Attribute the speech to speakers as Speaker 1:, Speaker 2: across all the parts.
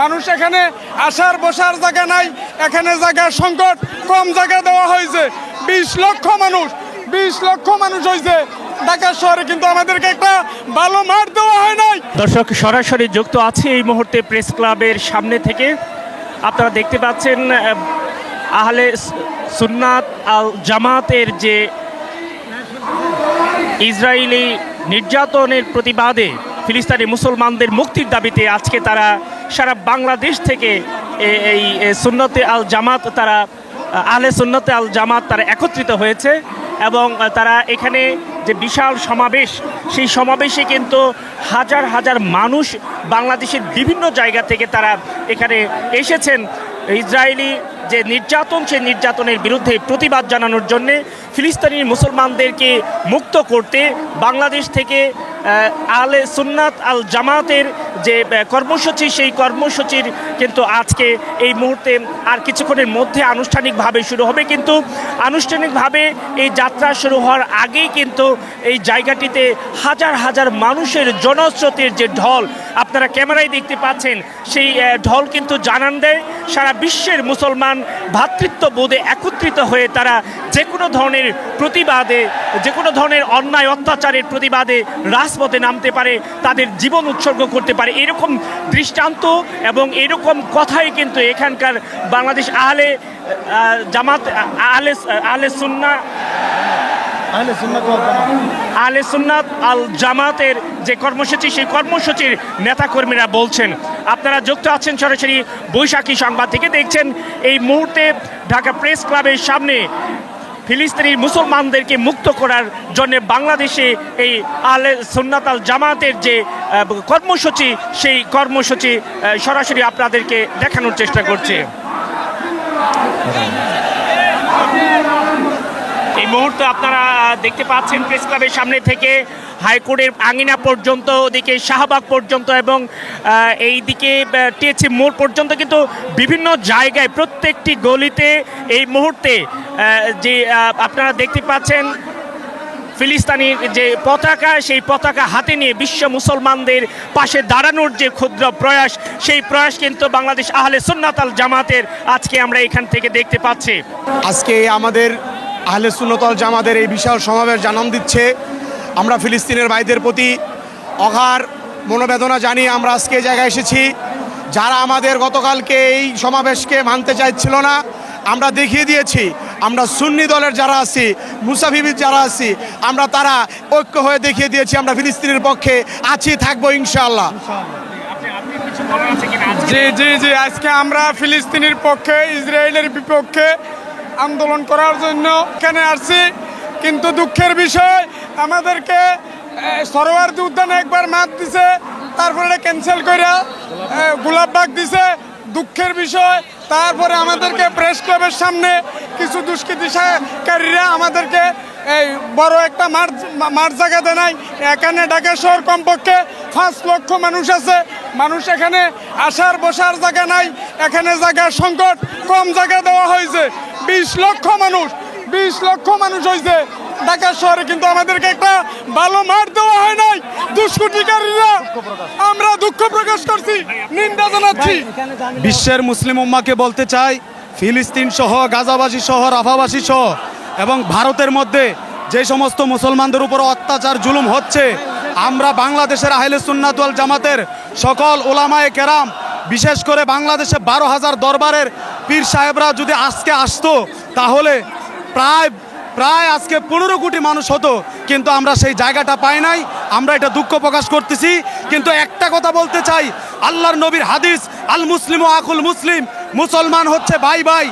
Speaker 1: মানুষ এখানে আসার, বসার জায়গা নাই। এখানে জায়গার সংকট, কম জায়গা দেওয়া হয়েছে। বিশ লক্ষ মানুষ, বিশ লক্ষ মানুষ হয়েছে। ঢাকা শহরে কিন্তু আমাদেরকে একটা ভালো মাঠ দেওয়া হয় নাই।
Speaker 2: দর্শক, সরাসরি যুক্ত আছে এই মুহূর্তে প্রেস ক্লাবের সামনে থেকে। আপনারা দেখতে পাচ্ছেন আহলে সুন্নাত আল জামাতের যে ইসরায়েলি নির্যাতনের প্রতিবাদে ফিলিস্তানি মুসলমানদের মুক্তির দাবিতে আজকে তারা সারা বাংলাদেশ থেকে এই সুন্নতে আল জামাত তারা আলে সুন্নতে আল জামাত তারা একত্রিত হয়েছে এবং তারা এখানে যে বিশাল সমাবেশ, সেই সমাবেশে কিন্তু হাজার হাজার মানুষ বাংলাদেশের বিভিন্ন জায়গা থেকে তারা এখানে এসেছেন। ইসরায়েলি যে নির্যাতন, সেই নির্যাতনের বিরুদ্ধে প্রতিবাদ জানানোর জন্যে ফিলিস্তিনি মুসলমানদেরকে মুক্ত করতে বাংলাদেশ থেকে আলে সুন্নাত আল জামাতের যে কর্মসূচি, সেই কর্মসূচির কিন্তু আজকে এই মুহূর্তে আর কিছুক্ষণের মধ্যে আনুষ্ঠানিকভাবে শুরু হবে। কিন্তু আনুষ্ঠানিকভাবে এই যাত্রা শুরু হওয়ার আগেই কিন্তু এই জায়গাটিতে হাজার হাজার মানুষের জনস্রোতের যে ঢল, আপনারা ক্যামেরায় দেখতে পাচ্ছেন, সেই ঢল কিন্তু জানান দেয়। সারা বিশ্বের মুসলমান ভ্রাতৃত্ব বোধে একত্রিত হয়ে তারা যে কোনো ধরনের প্রতিবাদে, যে কোনো ধরনের অন্যায়, অত্যাচারের প্রতিবাদে রাজপথে নামতে পারে তাদের জীবন উৎসর্গ করতে পারে। এরকম দৃষ্টান্ত এবং এরকম কথাই কিন্তু এখানকার বাংলাদেশ আহলে জামাত আহলে আহলে সুন্না আলে সুন্নাত আল জামাতের যে কর্মসূচি সেই কর্মসূচির নেতাকর্মীরা বলছেন। আপনারা যুক্ত আছেন সরাসরি বৈশাখী সংবাদ থেকে দেখছেন এই মুহূর্তে ঢাকা প্রেস ক্লাবের সামনে ফিলিস্তিনি মুসলমানদেরকে মুক্ত করার জন্য বাংলাদেশে এই আল সুন্নাত আল জামাতের যে কর্মসূচি, সেই কর্মসূচি সরাসরি আপনাদেরকে দেখানোর চেষ্টা করছে। এই মুহূর্তে আপনারা দেখতে পাচ্ছেন প্রেস ক্লাবের সামনে থেকে হাইকোর্টের আঙিনা পর্যন্ত ওদিকে শাহবাগ পর্যন্ত এবং আহ, এইদিকে টিএচি মোড় পর্যন্ত কিন্তু বিভিন্ন জায়গায় প্রত্যেকটি গলিতে এই মুহূর্তে যে আপনারা দেখতে পাচ্ছেন ফিলিস্তিনির যে পতাকা সেই পতাকা হাতে নিয়ে বিশ্ব মুসলমানদের পাশে দাঁড়ানোর যে ক্ষুদ্র প্রয়াস সেই প্রয়াস কিন্তু বাংলাদেশ আহলে সুন্নাতাল জামাতের আজকে আমরা এখান থেকে দেখতে পাচ্ছি।
Speaker 1: আজকে আমাদের আহলে সুন্নতল জামাদের এই বিশাল সমাবেশ জানান দিচ্ছে। আমরা ফিলিস্তিনের ভাইদের প্রতি অঘার মনোবেদনা জানিয়ে আমরা আজকে জায়গায় এসেছি। যারা আমাদের গতকালকে এই সমাবেশকে মানতে চাইছিল না, আমরা দেখিয়ে দিয়েছি। আমরা সুন্নি দলের যারা আছি মুসাফিবিদ যারা আছি, আমরা তারা ঐক্য হয়ে দেখিয়ে দিয়েছি। আমরা ফিলিস্তিনের পক্ষে আছি, থাকব ইনশাআল্লাহ। জি জি জি, আজকে আমরা ফিলিস্তিনের পক্ষে, ইসরায়েলের বিপক্ষে আন্দোলন করার জন্য এখানে আসছি। কিন্তু দুঃখের বিষয়, আমাদেরকে সরোয়ার্দি উদ্যানে একবার মাত দিছে, তারপরে ক্যান্সেল করে গোলাপবাগ দিছে। দুঃখের বিষয়, তারপরে আমাদেরকে প্রেস ক্লাবের সামনে কিছু দুষ্কৃতিকারীরা আমাদেরকে, এই, বড় একটা মাঠ মাঠ জায়গা দেয় নাই এখানে ঢাকা শহর কমপক্ষে পাঁচ লক্ষ মানুষ আছে। মানুষ এখানে আসার, বসার জায়গা নাই। এখানে জায়গার সংকট কম জায়গা দেওয়া হয়েছে। বিশ লক্ষ মানুষ, বিশ লক্ষ মানুষ হয়েছে ঢাকা শহরে কিন্তু আমাদেরকে একটা ভালো মাঠ দেওয়া হয় নাই, দুষ্কৃতিকারীরা। আমরা দুঃখ প্রকাশ করছি, নিন্দা জানাচ্ছি। বিশ্বের মুসলিম উম্মাকে বলতে চাই, ফিলিস্তিন সহ, গাজাবাসী সহ, রাফাবাসী সহ, এবং ভারতের মধ্যে যে সমস্ত মুসলমানদের উপর অত্যাচার, জুলুম হচ্ছে, আমরা বাংলাদেশের আহলে সুন্নাতুয়াল জামাতের সকল ওলামায়ে কেরাম, বিশেষ করে বাংলাদেশে বারো হাজার দরবারের পীর সাহেবরা যদি আজকে আসতো, তাহলে প্রায় প্রায় আজকে পনেরো কোটি মানুষ হতো, কিন্তু আমরা সেই জায়গাটা পাই নাই, আমরা এটা দুঃখ প্রকাশ করতেছি কিন্তু একটা কথা বলতে চাই, আল্লাহর নবীর হাদিস, আল মুসলিম ও আকুল মুসলিম, মুসলমান হচ্ছে ভাই ভাই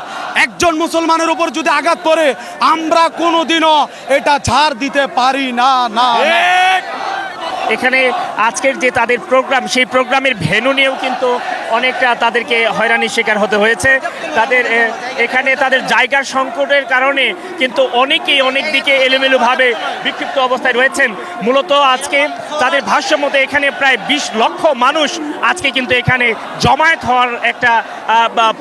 Speaker 1: একজন মুসলমানের উপর যদি আঘাত পড়ে, আমরা কোনোদিনও এটা ছাড় দিতে পারি না না না।
Speaker 2: এখানে আজকের যে তাদের প্রোগ্রাম, সেই প্রোগ্রামের ভেনু নিয়েও কিন্তু অনেকটা তাদেরকে হয়রানির শিকার হতে হয়েছে। তাদের এখানে তাদের জায়গার সংকটের কারণে কিন্তু অনেকেই অনেক দিকে এলোমেলোভাবে বিক্ষিপ্ত অবস্থায় রয়েছেন। মূলত আজকে তাদের ভাষ্য মতো এখানে প্রায় বিশ লক্ষ মানুষ আজকে কিন্তু এখানে জমায়েত হওয়ার একটা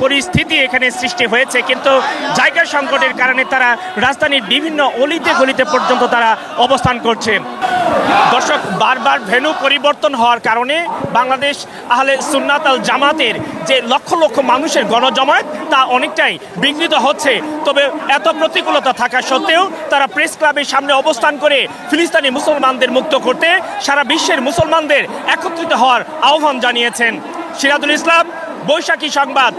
Speaker 2: পরিস্থিতি এখানে সৃষ্টি হয়েছে। কিন্তু জায়গার সংকটের কারণে তারা রাজধানীর বিভিন্ন অলিতে গলিতে পর্যন্ত তারা অবস্থান করছে। দর্শক, বারবার ভেন্যু পরিবর্তন হওয়ার কারণে বাংলাদেশ আহলে সুন্নাত আল জামাতের যে লক্ষ লক্ষ মানুষের গণজমায়েত, তা অনেকটাই বিঘ্নিত হচ্ছে। তবে এত প্রতিকূলতা থাকা সত্ত্বেও তারা প্রেস ক্লাবের সামনে অবস্থান করে ফিলিস্তানি মুসলমানদের মুক্ত করতে সারা বিশ্বের মুসলমানদের একত্রিত হওয়ার আহ্বান জানিয়েছেন। সিরাজুল ইসলাম, বৈশাখী সংবাদ